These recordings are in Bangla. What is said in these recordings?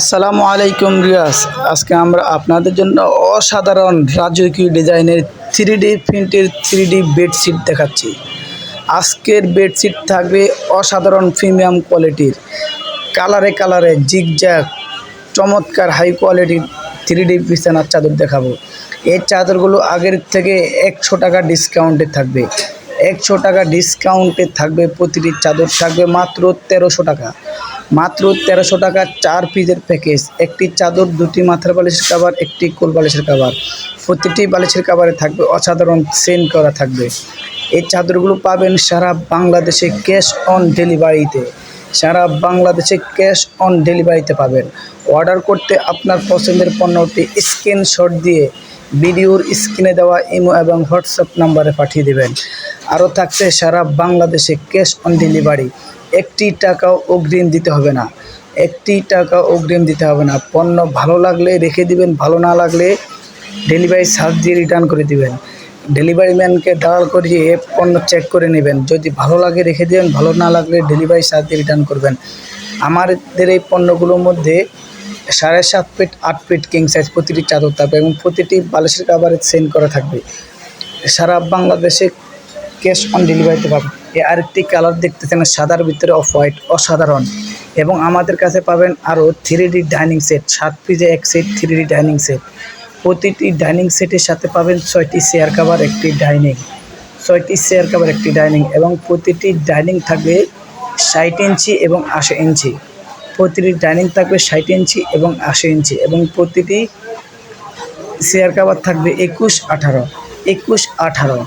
আসসালামু আলাইকুম রিয়াস আজকে আমরা আপনাদের জন্য অসাধারণ রাজকীয় ডিজাইনের থ্রি ডি প্রিন্টের থ্রি ডি বেডশিট দেখাচ্ছি। আজকের বেডশিট থাকবে অসাধারণ প্রিমিয়াম কোয়ালিটির। কালারে কালারে জিগজ্যাগ, চমৎকার হাই কোয়ালিটির থ্রি ডি বিছানার চাদর দেখাবো। এই চাদরগুলো আগের থেকে একশো টাকা ডিসকাউন্টে থাকবে। একশো টাকা ডিসকাউন্টে থাকবে, প্রতিটি চাদর থাকবে মাত্র তেরোশো টাকা। মাত্র তেরোশো টাকা চার পিসের প্যাকেজ একটি চাদর, দুটি মাথার বালিশের কাবার একটি কোল বালিশের কাবার প্রতিটি বালিশের কাবারে থাকবে অসাধারণ সেন করা থাকবে। এই চাদরগুলো পাবেন সারা বাংলাদেশে ক্যাশ অন ডেলিভারিতে সারা বাংলাদেশে ক্যাশ অন ডেলিভারিতে পাবেন। অর্ডার করতে আপনার পছন্দের পণ্যটি স্ক্রিনশট দিয়ে ভিডিওর স্ক্রিনে দেওয়া ইমো এবং হোয়াটসঅ্যাপ নাম্বারে পাঠিয়ে দেবেন। আরও থাকছে সারা বাংলাদেশে ক্যাশ অন ডেলিভারি একটি টাকাও অগ্রিম দিতে হবে না। একটি টাকা অগ্রিম দিতে হবে না। পণ্য ভালো লাগলে রেখে দিবেন, ভালো না লাগলে ডেলিভারি চার্জ দিয়ে রিটার্ন করে দিবেন। ডেলিভারি ম্যানকে দাঁড়াল করিয়ে পণ্য চেক করে নেবেন। যদি ভালো লাগে রেখে দেবেন, ভালো না লাগলে ডেলিভারি চার্জ দিয়ে রিটার্ন করবেন। আমাদের এই পণ্যগুলোর মধ্যে সাড়ে সাত ফিট, আট ফিট কিং সাইজ প্রতিটি চাদর থাকবে এবং প্রতিটি বালিশের কাবারে সেন্ড করা থাকবে। সারা বাংলাদেশে ক্যাশ অন ডেলিভারিতে পাবেন। এ আরেকটি কালার দেখতেছেন, সাদার ভিতরে অফ হোয়াইট, অসাধারণ। এবং আমাদের কাছে পাবেন আরও থ্রি ডি ডাইনিং সেট সাত পিজে এক set three D dining set প্রতিটি ডাইনিং সেটের সাথে পাবেন ছয়টি চেয়ার কাভার একটি ডাইনিং ছয়টি চেয়ার কাভার একটি ডাইনিং এবং প্রতিটি ডাইনিং থাকবে ষাট ইঞ্চি এবং আশি ইঞ্চি। প্রতিটি ডাইনিং থাকবে ষাট ইঞ্চি এবং আশি ইঞ্চি। এবং প্রতিটি চেয়ার কাভার থাকবে একুশ আঠারো। একুশ আঠারো।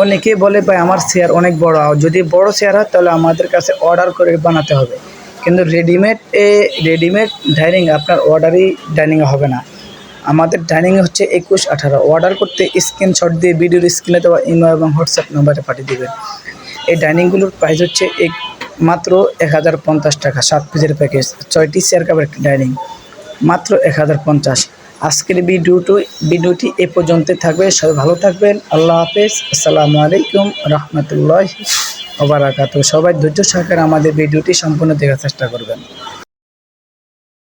অনেকে বলে, ভাই, আমার চেয়ার অনেক বড়। যদি বড় চেয়ার হয়, তাহলে আমাদের কাছে অর্ডার করে বানাতে হবে। কিন্তু রেডিমেড এ রেডিমেড ডাইনিং আপনার অর্ডারই ডাইনিং হবে না। আমাদের ডাইনিং হচ্ছে একুশ আঠারো। অর্ডার করতে স্ক্রিনশট দিয়ে ভিডিওর স্ক্রিনে দেওয়া ইমো এবং হোয়াটসঅ্যাপ নাম্বারে পাঠিয়ে দেবেন। এই ডাইনিংগুলোর প্রাইস হচ্ছে এক, মাত্র এক হাজার পঞ্চাশ টাকা, সাত পিসের প্যাকেজ ছয়টি চেয়ার একটি ডাইনিং মাত্র এক হাজার পঞ্চাশ। আজকের ভিডিওটি ভিডিওটি এ পর্যন্ত থাকবে। সবাই ভালো থাকবেন। আল্লাহ হাফেজ। আসসালামু আলাইকুম রহমতুল্লাহ ওবারাকাতু সবাই ধৈর্য সহকারে আমাদের ভিডিওটি সম্পূর্ণ দেখার চেষ্টা করবেন।